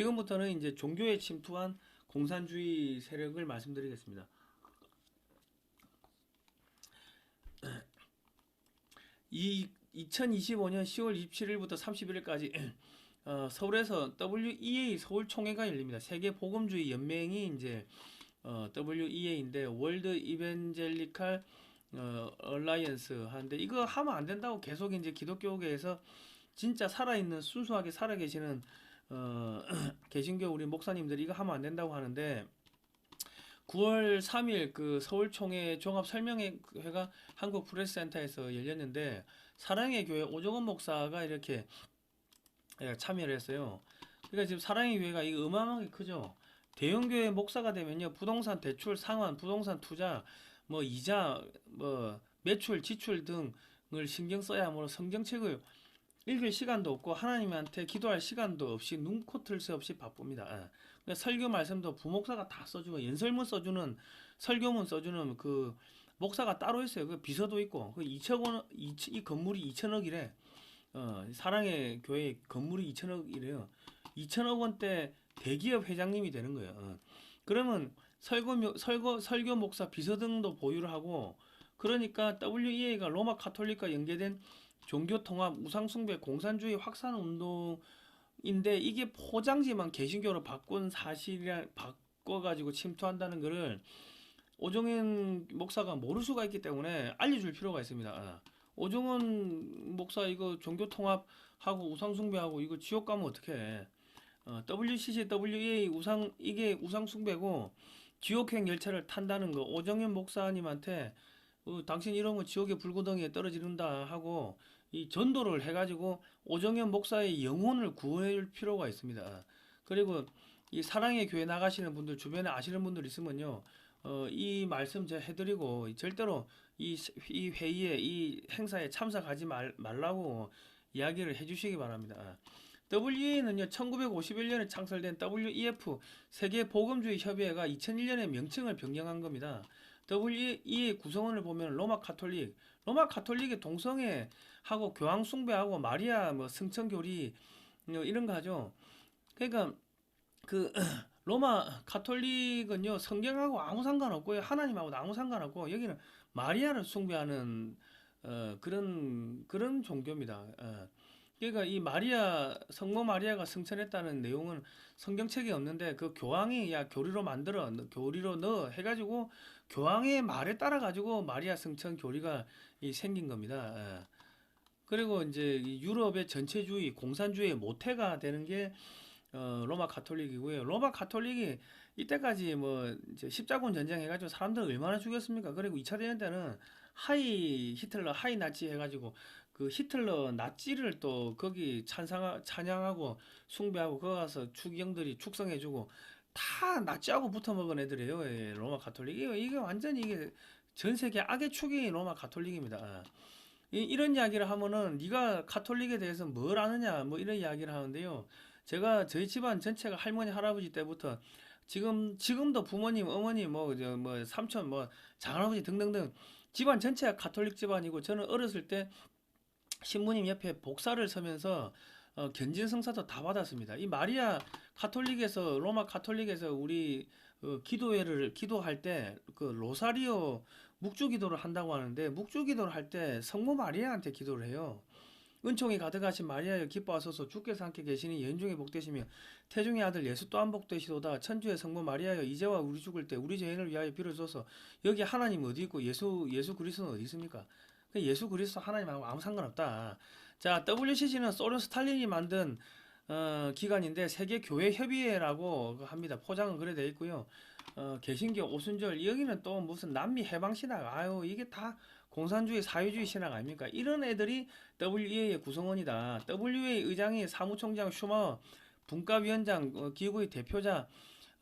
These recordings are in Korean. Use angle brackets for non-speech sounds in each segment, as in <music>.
지금부터는 이제 종교에 침투한 공산주의 세력을 말씀드리겠습니다. 이 2025년 10월 27일부터 31일까지 어, 서울에서 WEA 서울 총회가 열립니다. 세계 복음주의 연맹이 이제 어, WEA인데 월드 이벤젤리칼 어, 얼라이언스 하는데 이거 하면 안 된다고 계속 이제 기독교계에서 진짜 살아있는 순수하게 살아계시는 어, <clears throat> 개신교 우리 목사님들이 이거 하면 안 된다고 하는데 9월 3일 그 서울 총회 종합 설명회가 한국 프레스센터에서 열렸는데 사랑의 교회 오정원 목사가 이렇게 예, 참여를 했어요. 그러니까 지금 사랑의 교회가 이거 어마어마하게 크죠. 대형 교회 목사가 되면요 부동산 대출 상환, 부동산 투자, 뭐 이자, 뭐 매출, 지출 등을 신경 써야 하므로 성경책을 읽을 시간도 없고 하나님한테 기도할 시간도 없이 눈코 틀 새 없이 바쁩니다. 예. 설교 말씀도 부목사가 다 써주고 연설문 써주는 설교문 써주는 그 목사가 따로 있어요. 그 비서도 있고 그 2천 원, 이, 이 건물이 2천억이래. 어, 사랑의 교회 건물이 2천억이래요. 2천억 원대 대기업 회장님이 되는 거예요. 어. 그러면 설교 설교 설교 목사 비서 등도 보유를 하고 그러니까 WEA가 로마 카톨릭과 연계된 종교 통합 우상 숭배 공산주의 확산 운동인데 이게 포장지만 개신교로 바꾼 사실이라 바꿔 가지고 침투한다는 거를 오정현 목사가 모를 수가 있기 때문에 알려줄 필요가 있습니다. 아. 오정원 목사 이거 종교 통합하고 우상 숭배하고 이거 지옥 가면 어떡해? 어, WCC, WEA 우상 이게 우상 숭배고 지옥행 열차를 탄다는 거 오정현 목사님한테 어, 당신 거 지옥의 불구덩이에 떨어지는다 하고 이 전도를 해가지고 오정현 목사의 영혼을 구해줄 필요가 있습니다. 그리고 이 사랑의 교회 나가시는 분들 주변에 아시는 분들 있으면요, 어, 이 말씀 제가 해드리고 절대로 이, 이 회의에 이 행사에 참석하지 말, 말라고 이야기를 해주시기 바랍니다. WEA는요, 1951년에 창설된 WEF 세계 복음주의 협의회가 2001년에 명칭을 변경한 겁니다. WEA 구성원을 보면 로마 카톨릭, 로마 카톨릭의 동성애 하고 교황 숭배하고 마리아 뭐 승천 교리 어, 이런 거 하죠. 그러니까 그 <clears throat> 로마 카톨릭은요 성경하고 아무 상관없고요 하나님하고도 아무 상관없고 여기는 마리아를 숭배하는 어, 그런 그런 종교입니다. 어. 그러니까 이 마리아 성모 마리아가 승천했다는 내용은 성경책에 없는데 그 교황이 야 교리로 만들어 너- 교리로 넣어 해가지고 교황의 말에 따라 가지고 마리아 승천 교리가 이 생긴 겁니다. 예. 그리고 이제 이 유럽의 전체주의 공산주의의 모태가 되는 게 어, 로마 카톨릭이고요. 로마 카톨릭이 이때까지 뭐 십자군 전쟁 해가지고 사람들 얼마나 죽였습니까? 그리고 2차 대전 때는 하이 히틀러 하이 나치 해가지고 그 히틀러 나치를 또 거기 찬상 찬양하고 숭배하고 거기 가서 추경들이 축성해주고 다 나치하고 붙어 먹은 애들이에요. 예, 로마 카톨릭 이게 이게 완전히 이게 전 세계 악의 축이 로마 카톨릭입니다. 이, 이런 이야기를 하면은 네가 카톨릭에 대해서 뭘 아느냐 뭐 이런 이야기를 하는데요. 제가 저희 집안 전체가 할머니 할아버지 때부터 지금 지금도 부모님 어머니 뭐저뭐 삼촌 뭐 장할아버지 등등등 집안 전체가 카톨릭 집안이고 저는 어렸을 때 신부님 옆에 복사를 서면서 어, 견진 성사도 다 받았습니다. 이 마리아 카톨릭에서 로마 카톨릭에서 우리 어, 기도회를 기도할 때 그 로사리오 묵주 기도를 한다고 하는데 묵주 기도를 할 때 성모 마리아한테 기도를 해요. 은총이 가득하신 마리아여 기뻐하소서 주께서 함께 계시니 여인 중에 복되시며 태중의 아들 예수 또한 복되시도다 천주의 성모 마리아여 이제와 우리 죽을 때 우리 죄인을 위하여 빌어주소서 여기 하나님 어디 있고 예수 예수 그리스도는 어디 있습니까? 그 예수 그리스도 하나님하고 아무 상관없다. 자 WCC는 소련 스탈린이 만든 어, 기관인데 세계 교회 협의회라고 합니다. 포장은 그래 돼 있고요. 어, 개신교 오순절 여기는 또 무슨 남미 해방 신학 아유 이게 다 공산주의 사회주의 신학 아닙니까? 이런 애들이 WEA의 구성원이다. WEA 의장이 사무총장 슈머, 분과위원장, 어, 기구의 대표자,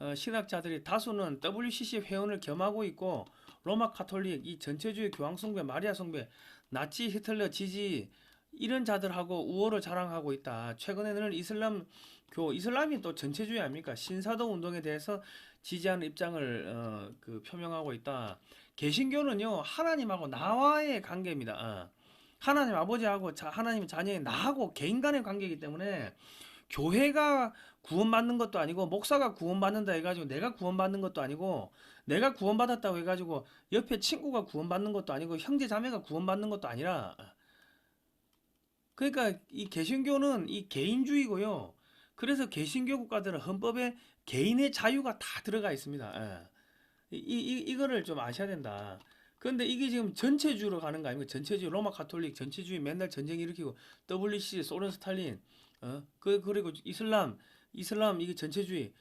어, 신학자들이 다수는 WCC 회원을 겸하고 있고 로마 카톨릭, 이 전체주의 교황 숭배, 마리아 숭배, 나치 히틀러 지지 이런 자들하고 우호를 자랑하고 있다. 최근에는 이슬람 교, 이슬람이 또 전체주의 아닙니까? 신사도 운동에 대해서 지지하는 입장을 어, 그 표명하고 있다. 개신교는요 하나님하고 나와의 관계입니다. 어. 하나님 아버지하고 자, 하나님 자녀의 나하고 개인 간의 관계이기 때문에 교회가 구원받는 것도 아니고 목사가 구원받는다 해가지고 내가 구원받는 것도 아니고 내가 구원받았다고 해가지고 옆에 친구가 구원받는 것도 아니고 형제 자매가 구원받는 것도 아니라 그러니까 이 개신교는 이 개인주의고요. 그래서 개신교 국가들은 헌법에 개인의 자유가 다 들어가 있습니다. 예. 이, 이, 이거를 좀 아셔야 된다. 그런데 이게 지금 전체주의로 가는 거 아닙니까? 전체주의, 로마 가톨릭, 전체주의 맨날 전쟁 일으키고, WC, 소련 스탈린, 어? 그, 그리고 이슬람, 이슬람, 이게 전체주의.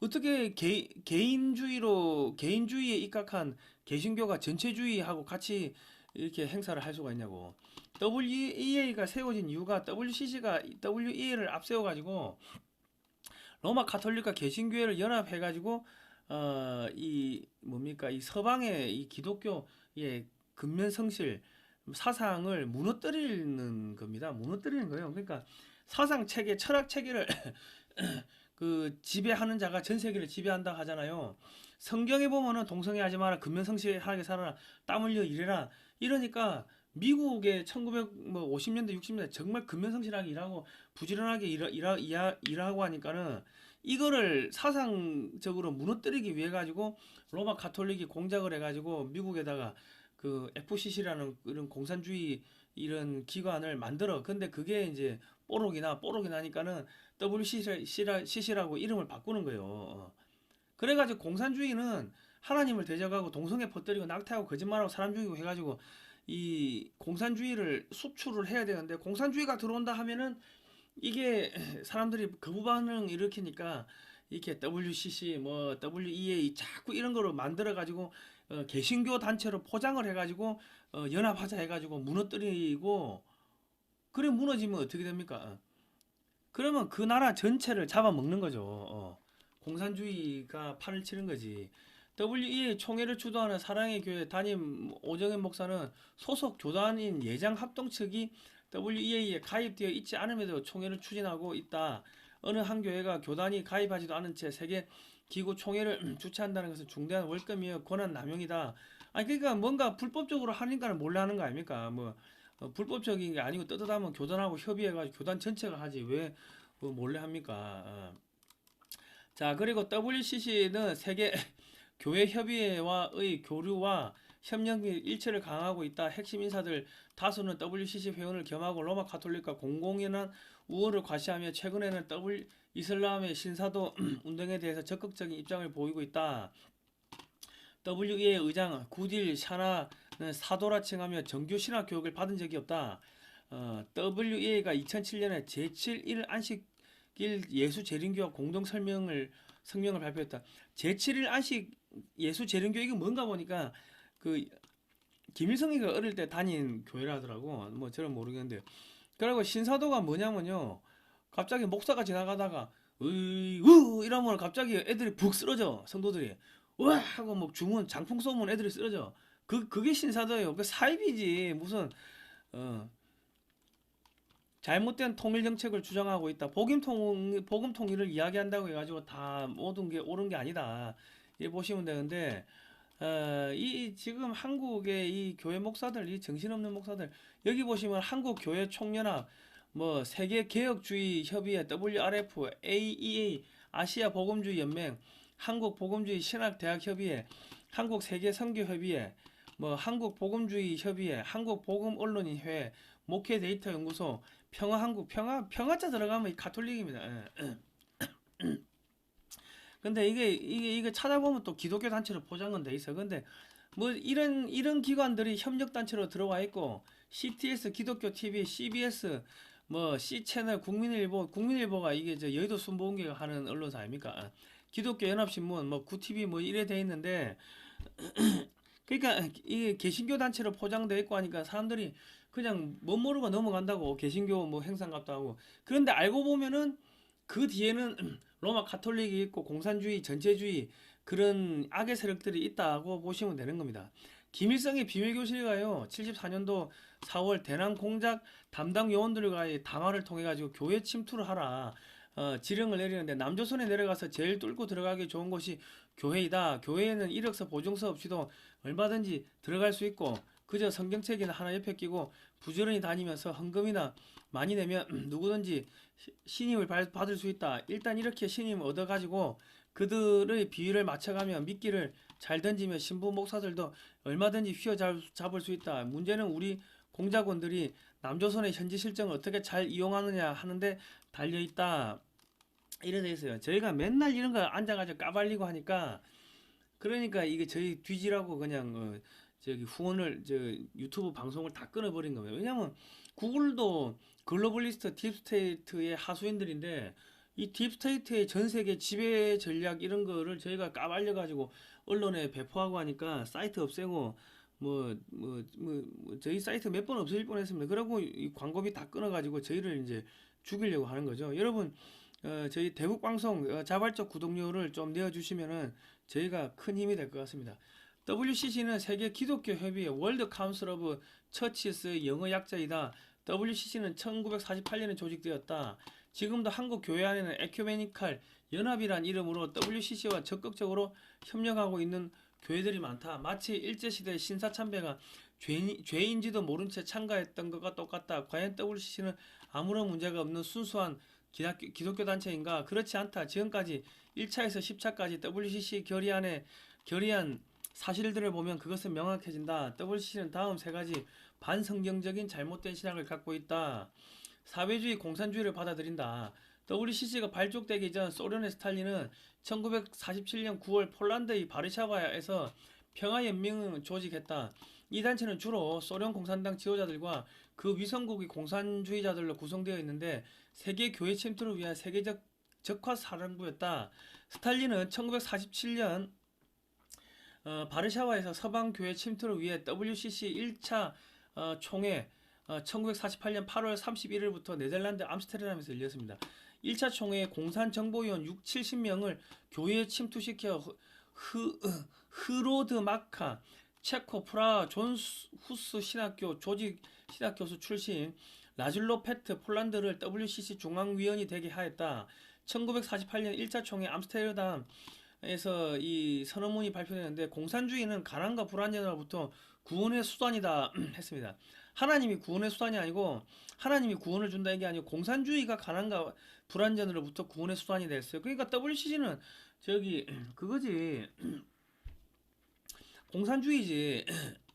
어떻게 개, 개인주의로, 개인주의에 입각한 개신교가 전체주의하고 같이 이렇게 행사를 할 수가 있냐고. WEA가 세워진 이유가 WCC가 WEA를 앞세워가지고, 로마 가톨릭과 개신교회를 연합해가지고 어 이 뭡니까 이 서방의 이 기독교의 근면 성실 사상을 무너뜨리는 겁니다. 무너뜨리는 거예요. 그러니까 사상 체계, 철학 체계를 <coughs> 그 지배하는 자가 전 세계를 지배한다 하잖아요. 성경에 보면은 동성애하지 마라, 근면 성실하게 살아라, 땀 흘려 일해라. 이러니까 미국의 1950년대, 60년대 정말 근면 성실하게 일하고 부지런하게 일하, 일하, 일하, 일하고 하니까는 이거를 사상적으로 무너뜨리기 위해 가지고 로마 가톨릭이 공작을 해 가지고 미국에다가 그 FCC라는 이런 공산주의 이런 기관을 만들어. 근데 그게 이제 뽀록이나 뽀록이 나니까는 WCC라고 이름을 바꾸는 거예요. 어. 그래가지고 공산주의는 하나님을 대적하고 동성애 퍼뜨리고 낙태하고 거짓말하고 사람 죽이고 해가지고 이 공산주의를 수출을 해야 되는데 공산주의가 들어온다 하면은 이게 사람들이 거부 반응 일으키니까 이렇게 WCC 뭐 WEA 자꾸 이런 거로 만들어 가지고 어, 개신교 단체로 포장을 해 가지고 어, 연합하자 해 가지고 무너뜨리고 그래 무너지면 어떻게 됩니까? 그러면 그 나라 전체를 잡아먹는 거죠. 어. 공산주의가 판을 치는 거지. WEA 총회를 주도하는 사랑의 교회 담임 오정현 목사는 소속 교단인 예장 합동 측이 WEA에 가입되어 있지 않음에도 총회를 추진하고 있다. 어느 한 교회가 교단이 가입하지도 않은 채 세계 기구 총회를 <clears throat> 주최한다는 것은 중대한 월급이며 권한 남용이다. 아니 그러니까 뭔가 불법적으로 하니까는 몰래 하는 거 아닙니까? 뭐 어, 불법적인 게 아니고 떳떳하면 교단하고 협의해가지고 교단 전체가 하지 왜그 몰래 합니까? 어. 자 그리고 WCC는 세계 <clears throat> 교회 협의회와의 교류와 협력의 일체를 강화하고 있다. 핵심 인사들 다수는 WCC 회원을 겸하고 로마 가톨릭과 공공연한 우호를 과시하며 최근에는 W 이슬람의 신사도 <clears throat> 운동에 대해서 적극적인 입장을 보이고 있다. WEA 의장 구딜 샤나는 사도라 칭하며 정규 신학 교육을 받은 적이 없다. 어, WEA가 2007년에 제7일 안식일 예수 재림교와 공동 설명을 성명을 발표했다. 제7일 안식 예수 재림교 이게 뭔가 보니까 그 김일성이가 어릴 때 다닌 교회라더라고. 뭐 저는 모르겠는데. 그리고 신사도가 뭐냐면요. 갑자기 목사가 지나가다가 으이 우 이러면 갑자기 애들이 북 쓰러져 성도들이 와 하고 뭐 주문 장풍 쏘면 애들이 쓰러져 그 그게 신사도예요 그 사입이지 무슨 어 잘못된 통일 정책을 주장하고 있다. 복임 통 복음 통일을 이야기한다고 해가지고 다 모든 게 옳은 게 아니다. 이 보시면 되는데 어, 이 지금 한국의 이 교회 목사들, 이 정신없는 목사들 여기 보시면 한국 교회 총연합, 뭐 세계 개혁주의 협의회 WRF, AEA 아시아 복음주의 연맹, 한국 복음주의 신학 대학 협의회, 한국 세계 선교 협의회, 뭐 한국 복음주의 협의회, 한국 복음 언론인 회회, 목회 데이터 연구소, 평화 한국 평화 평화자 들어가면 가톨릭입니다. 예. <clears throat> 근데 이게 이게 이게 찾아보면 또 기독교 단체로 포장은 돼 있어. 근데 뭐 이런 이런 기관들이 협력 단체로 들어와 있고 CTS 기독교 TV, CBS 뭐 C 채널 국민일보 국민일보가 이게 저 여의도 순복음교가 하는 언론사 아닙니까? 아, 기독교 연합신문 뭐 구TV 뭐 이래 돼 있는데 <clears throat> 그러니까 이게 개신교 단체로 포장돼 있고 하니까 사람들이 그냥 못 모르고 넘어간다고 개신교 뭐 행사갑도 하고 그런데 알고 보면은 그 뒤에는 <clears throat> 로마 가톨릭이 있고 공산주의, 전체주의 그런 악의 세력들이 있다고 보시면 되는 겁니다. 김일성의 비밀교실가요. 74년도 4월 대남 공작 담당 요원들과의 담화를 통해 가지고 교회 침투를 하라. 어, 지령을 내리는데 남조선에 내려가서 제일 뚫고 들어가기 좋은 곳이 교회이다. 교회에는 이력서 보증서 없이도 얼마든지 들어갈 수 있고 그저 성경책이나 하나 옆에 끼고 부지런히 다니면서 헌금이나 많이 내면 <clears throat> 누구든지 시- 신임을 받- 받을 수 있다. 일단 이렇게 신임을 얻어가지고 그들의 비위를 맞춰가며 미끼를 잘 던지면 신부 목사들도 얼마든지 휘어잡을 수 있다. 문제는 우리 공작원들이 남조선의 현지 실정을 어떻게 잘 이용하느냐 하는데 달려 있다. 이래 돼 있어요. 저희가 맨날 이런 거 앉아가지고 까발리고 하니까 그러니까 이게 저희 뒤지라고 그냥 어, 저기 후원을 저 유튜브 방송을 다 끊어버린 겁니다. 왜냐면 구글도 글로벌리스트 딥스테이트의 하수인들인데 이 딥스테이트의 전 세계 지배 전략 이런 거를 저희가 까발려 가지고 언론에 배포하고 하니까 사이트 없애고 뭐 뭐뭐 저희 사이트 몇 번 없어질 뻔 했습니다. 그러고 이 광고비 다 끊어가지고 저희를 이제 죽이려고 하는 거죠. 여러분 어, 저희 대북 방송 어, 자발적 구독료를 좀 내어주시면은 저희가 큰 힘이 될 것 같습니다. WCC는 세계 기독교 협의회 월드 카운슬 오브 처치스의 영어 약자이다. WCC는 1948년에 조직되었다. 지금도 한국 교회 안에는 에큐메니칼 연합이란 이름으로 WCC와 적극적으로 협력하고 있는 교회들이 많다. 마치 일제시대 신사참배가 죄인, 죄인지도 모른 채 참가했던 것과 똑같다. 과연 WCC는 아무런 문제가 없는 순수한 기독교, 기독교 단체인가? 그렇지 않다. 지금까지 1차에서 10차까지 WCC 결의안에 결의안 사실들을 보면 그것은 명확해진다. WCC는 다음 세 가지 반성경적인 잘못된 신앙을 갖고 있다. 사회주의 공산주의를 받아들인다. WCC가 발족되기 전 소련의 스탈린은 1947년 9월 폴란드의 바르샤바에서 평화연맹을 조직했다. 이 단체는 주로 소련 공산당 지도자들과 그 위성국의 공산주의자들로 구성되어 있는데 세계 교회 침투를 위한 세계적 적화 사령부였다. 스탈린은 1947년 어, 바르샤바에서 서방 교회 침투를 위해 WCC 1차 어, 총회 어, 1948년 8월 31일부터 네덜란드 암스테르담에서 열렸습니다. 1차 총회에 공산 정보위원 6, 70명을 교회에 침투시켜 흐, 흐로드 마카, 체코 프라 존 후스 신학교 조직 신학 교수 출신 라줄로 페트 폴란드를 WCC 중앙위원이 되게 하였다. 1948년 1차 총회 암스테르담에서 이 선언문이 발표되는데 공산주의는 가난과 불안전으로부터 구원의 수단이다 <clears throat> 했습니다. 하나님이 구원의 수단이 아니고 하나님이 구원을 준다 이게 아니고 공산주의가 가난과 불안전으로부터 구원의 수단이 됐어요. 그러니까 WCC는 저기 <clears throat> 그거지 <clears throat> 공산주의지. <clears throat>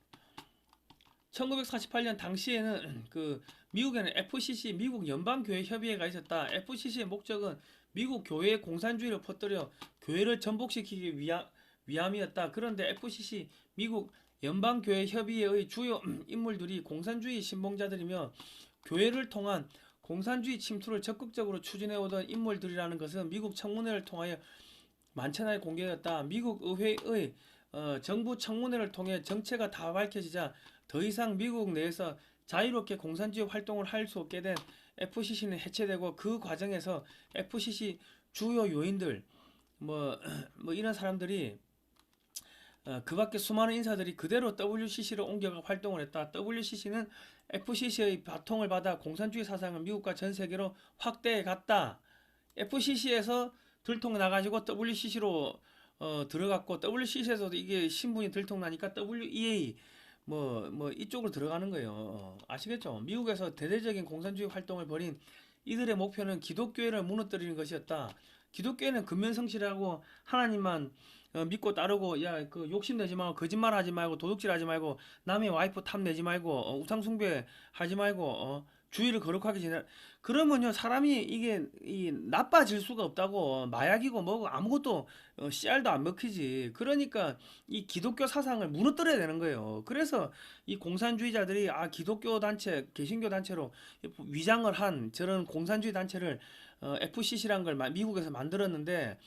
1948년 당시에는 그 미국에는 FCC 미국 연방 교회 협의회가 있었다. FCC의 목적은 미국 교회의 공산주의를 퍼뜨려 교회를 전복시키기 위함, 위함이었다. 그런데 FCC 미국 연방 교회 협의회의 주요 <clears throat> 인물들이 공산주의 신봉자들이며 교회를 통한 공산주의 침투를 적극적으로 추진해 오던 인물들이라는 것은 미국 청문회를 통하여 만천하에 공개되었다. 미국 의회의 어, 정부 청문회를 통해 정체가 다 밝혀지자 더 이상 미국 내에서 자유롭게 공산주의 활동을 할 수 없게 된 FCC는 해체되고 그 과정에서 FCC 주요 요인들 뭐, <clears throat> 뭐 이런 사람들이 어, 그 밖에 수많은 인사들이 그대로 WCC로 옮겨가 활동을 했다. WCC는 FCC의 바통을 받아 공산주의 사상을 미국과 전 세계로 확대해 갔다. FCC에서 들통 나가지고 WCC로 어, 들어갔고 WCC에서도 이게 신분이 들통나니까 WEA 뭐뭐 이쪽으로 들어가는 거예요. 어, 아시겠죠? 미국에서 대대적인 공산주의 활동을 벌인 이들의 목표는 기독교회를 무너뜨리는 것이었다. 기독교회는 근면성실하고 하나님만 어, 믿고 따르고 야 그 욕심 내지 말고 거짓말 하지 말고 도둑질 하지 말고 남의 와이프 탐 내지 말고 어, 우상 숭배 하지 말고 어, 주의를 거룩하게 지내. 그러면요 사람이 이게 이 나빠질 수가 없다고. 마약이고 뭐고 아무것도 어, 씨알도 안 먹히지. 그러니까 이 기독교 사상을 무너뜨려야 되는 거예요. 그래서 이 공산주의자들이 아 기독교 단체 개신교 단체로 위장을 한 저런 공산주의 단체를 어, FCC란 걸 마- 미국에서 만들었는데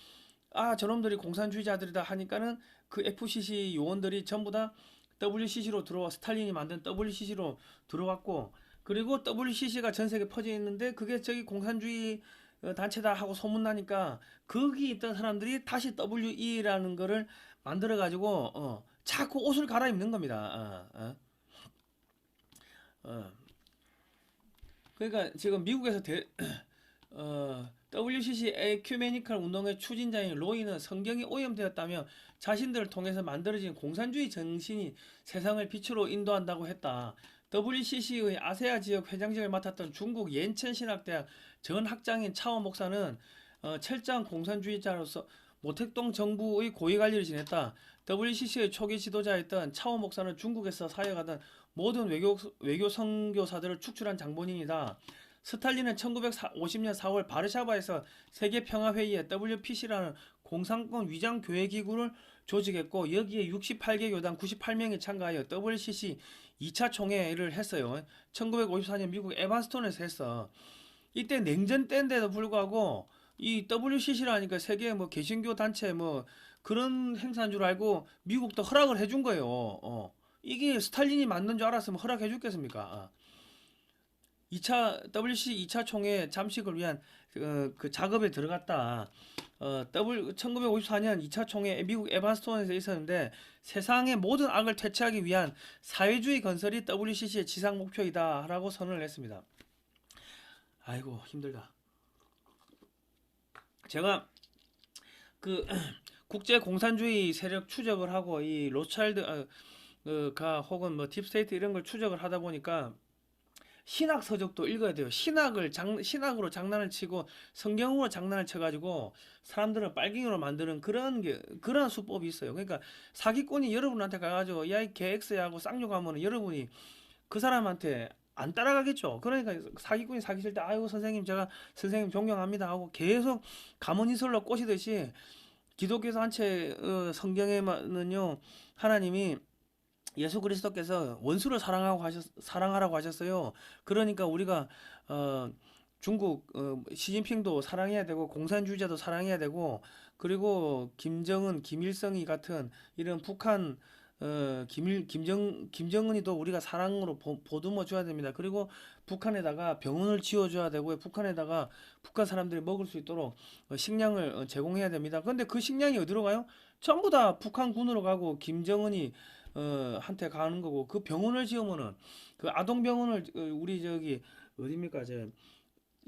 아 저놈들이 공산주의자들이다 하니까는 그 FCC 요원들이 전부 다 WCC로 들어와 스탈린이 만든 WCC로 들어왔고 그리고 WCC가 전 세계 퍼져 있는데 그게 저기 공산주의 어, 단체다 하고 소문나니까 거기 있던 사람들이 다시 WE라는 거를 만들어 가지고 어, 자꾸 옷을 갈아입는 겁니다. 어, 어. 어. 그러니까 지금 미국에서 대, <clears throat> 어, WCC 에큐메니컬 운동의 추진자인 로이는 성경이 오염되었다며 자신들을 통해서 만들어진 공산주의 정신이 세상을 빛으로 인도한다고 했다. WCC의 아세아 지역 회장직을 맡았던 중국 옌첸 신학대학 전 학장인 차오 목사는 어, 철저한 공산주의자로서 모택동 정부의 고위 관리를 지냈다. WCC의 초기 지도자였던 차오 목사는 중국에서 사역하던 모든 외교 외교 선교사들을 축출한 장본인이다. 스탈린은 1950년 4월 바르샤바에서 세계 평화 회의에 WPC라는 공산권 위장 교회 기구를 조직했고 여기에 68개 교단 98명이 참가하여 WCC 2차 총회를 했어요. 1954년 미국 에반스톤에서 했어. 이때 냉전 때인데도 불구하고 이 WCC라니까 세계 뭐 개신교 단체 뭐 그런 행사인 줄 알고 미국도 허락을 해준 거예요. 어. 이게 스탈린이 만든 줄 알았으면 허락해 줬겠습니까? 어. 2차 WC 2차 총회 잠식을 위한 그, 그 작업에 들어갔다. 어, W 1954년 2차 총회 미국 에반스톤에서 있었는데 세상의 모든 악을 퇴치하기 위한 사회주의 건설이 WCC의 지상 목표이다 라고 선언을 했습니다. 아이고 힘들다. 제가 그 <clears throat> 국제 공산주의 세력 추적을 하고 이 로차일드 아, 그가 혹은 뭐 딥스테이트 이런 걸 추적을 하다 보니까 신학 서적도 읽어야 돼요. 신학을 장, 신학으로 장난을 치고 성경으로 장난을 쳐가지고 사람들을 빨갱이로 만드는 그런 게 그런 수법이 있어요. 그러니까 사기꾼이 여러분한테 가가지고 야이 개X야 하고 쌍욕하면은 여러분이 그 사람한테 안 따라가겠죠. 그러니까 사기꾼이 사기칠 때 아이고 선생님 제가 선생님 존경합니다 하고 계속 가문이슬로 꼬시듯이 기독교 단체 어, 성경에는요 하나님이 예수 그리스도께서 원수를 사랑하고 하셨, 사랑하라고 하셨어요. 그러니까 우리가 어, 중국 어, 시진핑도 사랑해야 되고 공산주의자도 사랑해야 되고 그리고 김정은, 김일성이 같은 이런 북한 어, 김일 김정 김정은이도 우리가 사랑으로 보, 보듬어 줘야 됩니다. 그리고 북한에다가 병원을 지어 줘야 되고 북한에다가 북한 사람들이 먹을 수 있도록 어, 식량을 어, 제공해야 됩니다. 그런데 그 식량이 어디로 가요? 전부 다 북한군으로 가고 김정은이 어, 한테 가는 거고 그 병원을 지으면은 그 아동 병원을 어, 우리 저기 어디입니까 저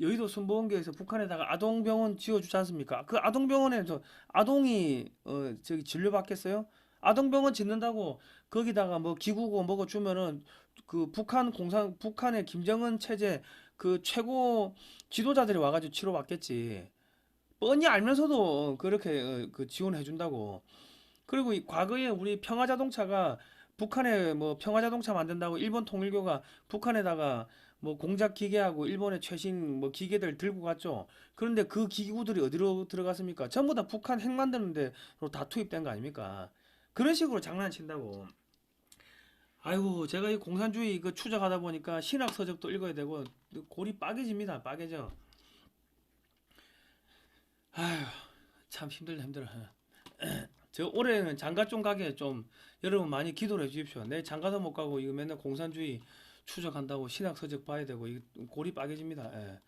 여의도 순복원교에서 북한에다가 아동 병원 지어 주지 않습니까? 그 아동 병원에서 아동이 어 저기 진료 받겠어요? 아동 병원 짓는다고 거기다가 뭐 기구고 뭐고 주면은 그 북한 공산 북한의 김정은 체제 그 최고 지도자들이 와가지고 치료 받겠지. 뻔히 알면서도 그렇게 어, 그 지원해 준다고. 그리고 이 과거에 우리 평화자동차가 북한에 뭐 평화자동차 만든다고 일본 통일교가 북한에다가 뭐 공작 기계하고 일본의 최신 뭐 기계들 들고 갔죠. 그런데 그 기구들이 어디로 들어갔습니까? 전부 다 북한 핵 만드는 데로 다 투입된 거 아닙니까? 그런 식으로 장난친다고. 아이고, 제가 이 공산주의 그 추적하다 보니까 신학 서적도 읽어야 되고 골이 빠개집니다. 빠개져. 아휴, 참 힘들다 힘들어. 저 올해는 장가 좀 가게 좀 여러분 많이 기도를 해 주십시오. 내 장가도 못 가고 이거 맨날 공산주의 추적한다고 신학 서적 봐야 되고 이 골이 빠개집니다. 예.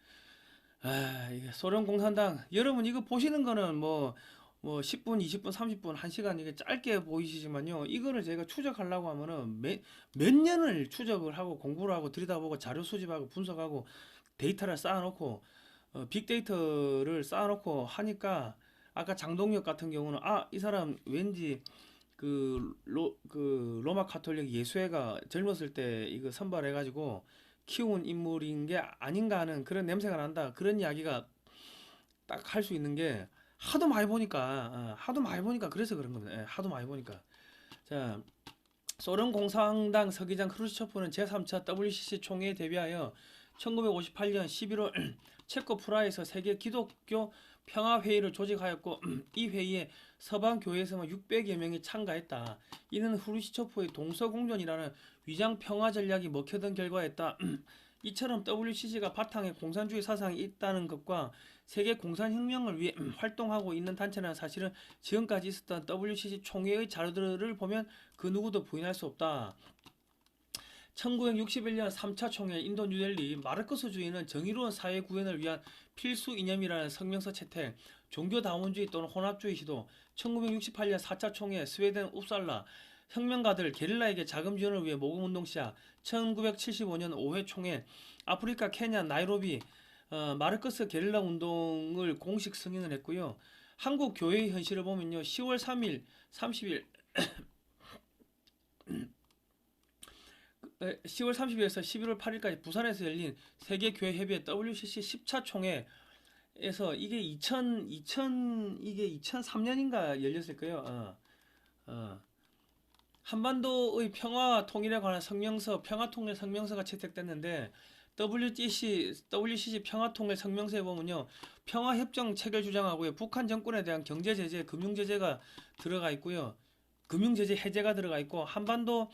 아, 이게 소련 공산당 여러분 이거 보시는 거는 뭐뭐 10분, 20분, 30분, 1시간 이게 짧게 보이시지만요. 이거를 제가 추적하려고 하면은 몇, 몇 년을 추적을 하고 공부를 하고 들여다보고 자료 수집하고 분석하고 데이터를 쌓아놓고 어, 빅데이터를 쌓아놓고 하니까 아까 장동혁 같은 경우는 아, 이 사람 왠지 그, 로, 그 로마 카톨릭 예수회가 젊었을 때 이거 선발해가지고 키운 인물인 게 아닌가 하는 그런 냄새가 난다. 그런 이야기가 딱 할 수 있는 게 하도 많이 보니까, 어, 하도 많이 보니까 그래서 그런 겁니다. 예, 하도 많이 보니까. 자, 소련 공산당 서기장 크루시초프는 제3차 WCC 총회에 대비하여 1958년 11월 체코 프라하에서 세계 기독교 평화 회의를 조직하였고 <clears throat> 이 회의에 서방 교회에서만 600여 명이 참가했다. 이는 후르시초프의 동서공존이라는 위장 평화 전략이 먹혀든 결과였다. <clears throat> 이처럼 WCC가 바탕에 공산주의 사상이 있다는 것과 세계 공산혁명을 위해 <clears throat> 활동하고 있는 단체는 사실은 지금까지 있었던 WCC 총회의 자료들을 보면 그 누구도 부인할 수 없다. 1961년 3차 총회 인도 뉴델리 마르크스 주의는 정의로운 사회 구현을 위한 필수 이념이라는 성명서 채택, 종교다원주의 또는 혼합주의 시도, 1968년 4차 총회 스웨덴 웁살라, 혁명가들 게릴라에게 자금 지원을 위해 모금운동 시작, 1975년 5회 총회, 아프리카 케냐 나이로비 어, 마르크스 게릴라 운동을 공식 승인을 했고요. 한국 교회의 현실을 보면요. 10월 3일, 30일 10월 30일에서 11월 8일까지 부산에서 열린 세계 교회 협의회 WCC 10차 총회에서 이게 2000 2000 이게 2003년인가 열렸을 거예요. 어. 어. 한반도의 평화와 통일에 관한 성명서, 평화통일 성명서가 채택됐는데 WCC, WCC 평화통일 성명서에 보면요, 평화협정 체결 주장하고요, 북한 정권에 대한 경제 제재, 금융 제재가 들어가 있고요, 금융 제재 해제가 들어가 있고 한반도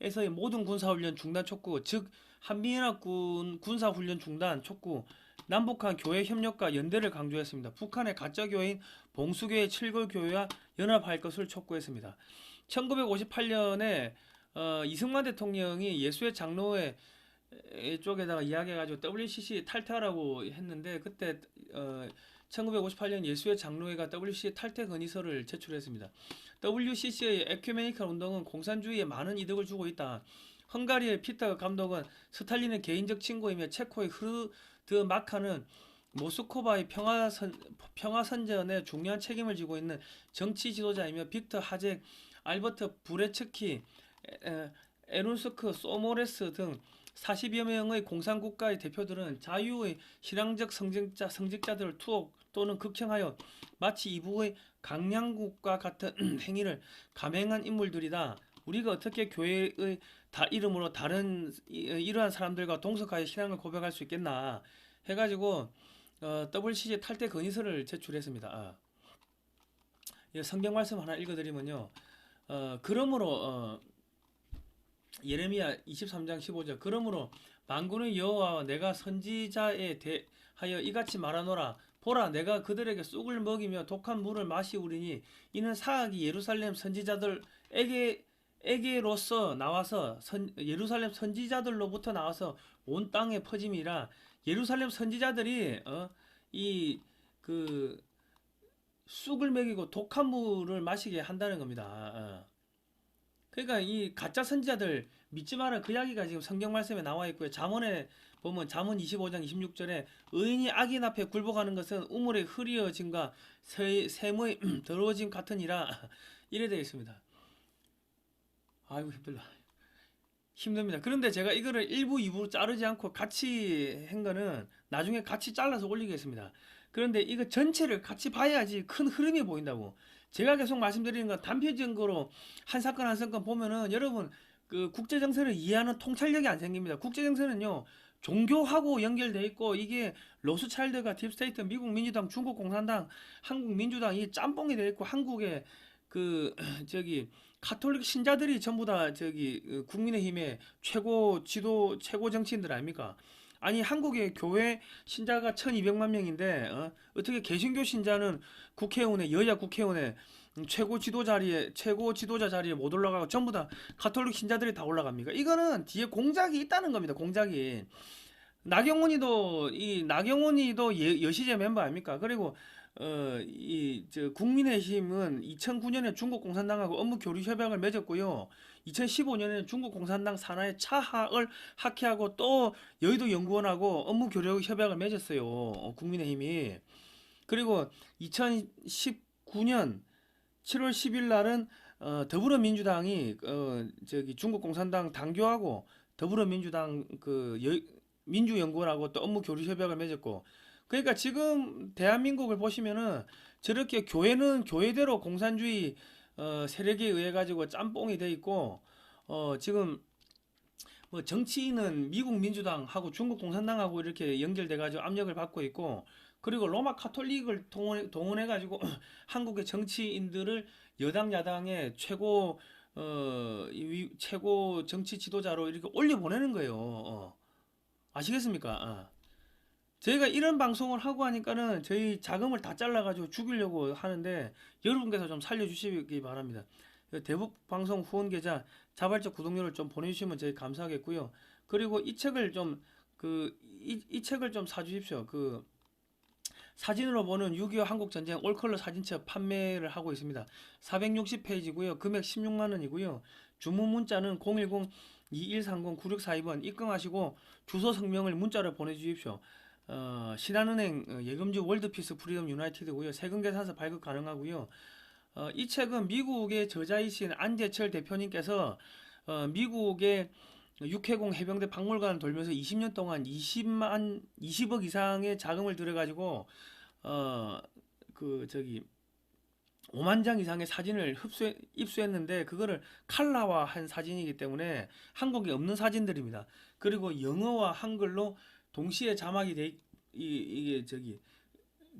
에서의 모든 군사훈련 중단 촉구, 즉 한미연합군 군사훈련 중단 촉구, 남북한 교회 협력과 연대를 강조했습니다. 북한의 가짜 교회인 봉수교회, 칠골 교회와 연합할 것을 촉구했습니다. 1958년에 어, 이승만 대통령이 예수의 장로회 쪽에다가 이야기해가지고 WCC 탈퇴하라고 했는데 그때 어, 1958년 예수의 장로회가 WCC 탈퇴 건의서를 제출했습니다. WCC의 에큐메니컬 운동은 공산주의에 많은 이득을 주고 있다. 헝가리의 피터 감독은 스탈린의 개인적 친구이며 체코의 흐르드 마카는 모스코바의 평화선, 평화선전에 중요한 책임을 지고 있는 정치 지도자이며 빅터 하젝 알버트 브레츠키, 에, 에룬스크 소모레스 등 40여 명의 공산국가의 대표들은 자유의 신앙적 성직자, 성직자들을 투옥 또는 극형하여 마치 이북의 강량국과 같은 <clears throat> 행위를 감행한 인물들이다. 우리가 어떻게 교회의 다 이름으로 다른 이- 이러한 사람들과 동석하여 신앙을 고백할 수 있겠나 해가지고 어, WCG 탈퇴 건의서를 제출했습니다. 아. 예, 성경 말씀 하나 읽어드리면요. 어, 그러므로 어, 예레미야 23장 15절 그러므로 만군의 여호와와 내가 선지자에 대하여 이같이 말하노라 보라 내가 그들에게 쑥을 먹이며 독한 물을 마시우리니 이는 사악이 예루살렘 선지자들에게 에게로서 나와서 선, 예루살렘 선지자들로부터 나와서 온 땅에 퍼짐이라 예루살렘 선지자들이 어, 이그 쑥을 먹이고 독한 물을 마시게 한다는 겁니다. 어. 그러니까 이 가짜 선지자들 믿지 마라 그 이야기가 지금 성경 말씀에 나와 있고요. 잠언에 보면 잠언 25장 26절에 의인이 악인 앞에 굴복하는 것은 우물의 흐리어짐과 세- 샘의 <clears throat> 더러워짐 같으니라 <laughs> 이래 되어 있습니다. 아이고 힘들다. 힘듭니다. 그런데 제가 이거를 1부, 2부로 자르지 않고 같이 한 거는 나중에 같이 잘라서 올리겠습니다. 그런데 이거 전체를 같이 봐야지 큰 흐름이 보인다고. 제가 계속 말씀드리는 건 단편적으로 한 사건 한 사건 보면은 여러분 그 국제 정세를 이해하는 통찰력이 안 생깁니다. 국제 정세는요. 종교하고 연결돼 있고 이게 로스차일드가 딥스테이트, 미국 민주당, 중국 공산당, 한국 민주당 이 짬뽕이 돼 있고 한국의 그 <clears throat> 저기 카톨릭 신자들이 전부 다 저기 어, 국민의힘의 최고 지도 최고 정치인들 아닙니까? 아니 한국의 교회 신자가 1200만 명인데 어? 어떻게 개신교 신자는 국회의원의 여야 국회의원의 음, 최고 지도 자리에 최고 지도자 자리에 못 올라가고 전부 다 가톨릭 신자들이 다 올라갑니까? 이거는 뒤에 공작이 있다는 겁니다. 공작이 나경원이도 이 나경원이도 예- 여시제 멤버 아닙니까? 그리고 어 이 저 국민의힘은 2009년에 중국 공산당하고 업무 교류 협약을 맺었고요. 2015년에는 중국 공산당 산하의 차학을 학회하고 또 여의도 연구원하고 업무 교류 협약을 맺었어요. 어, 국민의힘이. 그리고 2019년 7월 10일 날은 어, 더불어민주당이 어, 저기 중국 공산당 당교하고 더불어민주당 그 여, 민주연구원하고 또 업무 교류 협약을 맺었고 그러니까 지금 대한민국을 보시면은 저렇게 교회는 교회대로 공산주의 어, 세력에 의해 가지고 짬뽕이 돼 있고 어, 지금 뭐 정치인은 미국 민주당하고 중국 공산당하고 이렇게 연결돼 가지고 압력을 받고 있고 그리고 로마 카톨릭을 동원해, 동원해 가지고 <clears throat> 한국의 정치인들을 여당 야당의 최고 어, 이 위- 최고 정치 지도자로 이렇게 올려 보내는 거예요. 어. 아시겠습니까? 어. 저희가 이런 방송을 하고 하니까는 저희 자금을 다 잘라가지고 죽이려고 하는데 여러분께서 좀 살려주시기 바랍니다. 그 대북 방송 후원 계좌 자발적 구독료를 좀 보내주시면 저희 감사하겠고요. 그리고 이 책을 좀 그 이 이 책을 좀 사주십시오. 그 사진으로 보는 6.25 한국 전쟁 올컬러 사진첩 판매를 하고 있습니다. 460페이지고요. 금액 16만 원이고요. 주문 문자는 010 2130 9642번 입금하시고 주소 성명을 문자로 보내주십시오. 어, 신한은행 어, 예금주 월드피스 프리덤 유나이티드고요. 세금 계산서 발급 가능하고요. 어, 이 책은 미국의 저자이신 안재철 대표님께서 어, 미국의 육해공 해병대 박물관을 돌면서 20년 동안 20만 20억 이상의 자금을 들여가지고 어 그 저기 5만 장 이상의 사진을 흡수 입수했는데 그거를 칼라화한 사진이기 때문에 한국에 없는 사진들입니다. 그리고 영어와 한글로 동시에 자막이 돼 있- 이, 이게 저기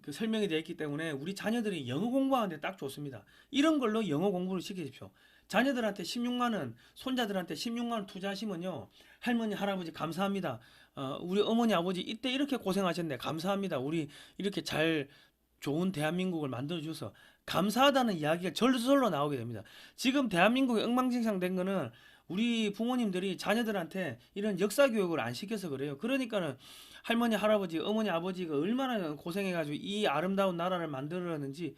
그 설명이 되어 있기 때문에 우리 자녀들이 영어 공부하는데 딱 좋습니다. 이런 걸로 영어 공부를 시키십시오. 자녀들한테 16만 원, 손자들한테 16만 원 투자하시면요. 할머니, 할아버지 감사합니다. 어, 우리 어머니, 아버지 이때 이렇게 고생하셨네. 감사합니다. 우리 이렇게 잘 좋은 대한민국을 만들어 주셔서 감사하다는 이야기가 절절로 나오게 됩니다. 지금 대한민국이 엉망진창 된 거는 우리 부모님들이 자녀들한테 이런 역사 교육을 안 시켜서 그래요. 그러니까는 할머니, 할아버지, 어머니, 아버지가 얼마나 고생해가지고 이 아름다운 나라를 만들었는지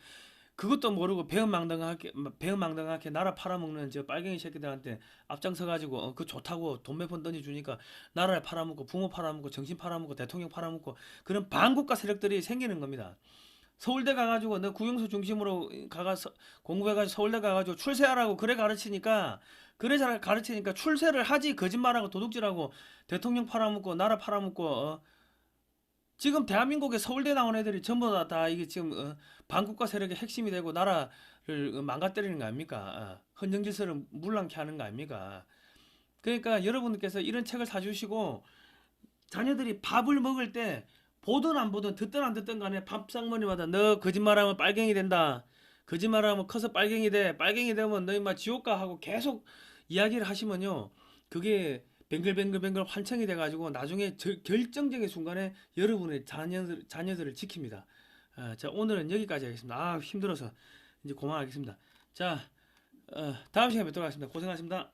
그것도 모르고 배은망덕하게 배은망덕하게 나라 팔아먹는 저 빨갱이 새끼들한테 앞장서가지고 어, 그 좋다고 돈 몇 번 던져주니까 나라를 팔아먹고 부모 팔아먹고 정신 팔아먹고 대통령 팔아먹고 그런 반국가 세력들이 생기는 겁니다. 서울대 가가지고 너 국영수 중심으로 가가서 공부해가지고 서울대 가가지고 출세하라고 그래 가르치니까 그래 잘 가르치니까 출세를 하지 거짓말하고 도둑질하고 대통령 팔아먹고 나라 팔아먹고 어? 지금 대한민국에 서울대 나온 애들이 전부 다, 다 이게 지금 어, 반국가 세력의 핵심이 되고 나라를 어, 망가뜨리는 거 아닙니까? 어, 헌정 질서를 물랑케 하는 거 아닙니까? 그러니까 여러분들께서 이런 책을 사주시고 자녀들이 밥을 먹을 때 보든 안 보든 듣든 안 듣든 간에 밥상머리마다 너 거짓말하면 빨갱이 된다. 거짓말하면 커서 빨갱이 돼. 빨갱이 되면 너희 막 지옥 가 하고 계속 이야기를 하시면요. 그게 뱅글뱅글뱅글 환청이 돼가지고 나중에 저- 결정적인 순간에 여러분의 자녀들, 자녀들을 지킵니다. 아, 자, 오늘은 여기까지 하겠습니다. 아, 힘들어서 이제 그만하겠습니다. 자, 어, 다음 시간에 뵙도록 하겠습니다. 고생하셨습니다.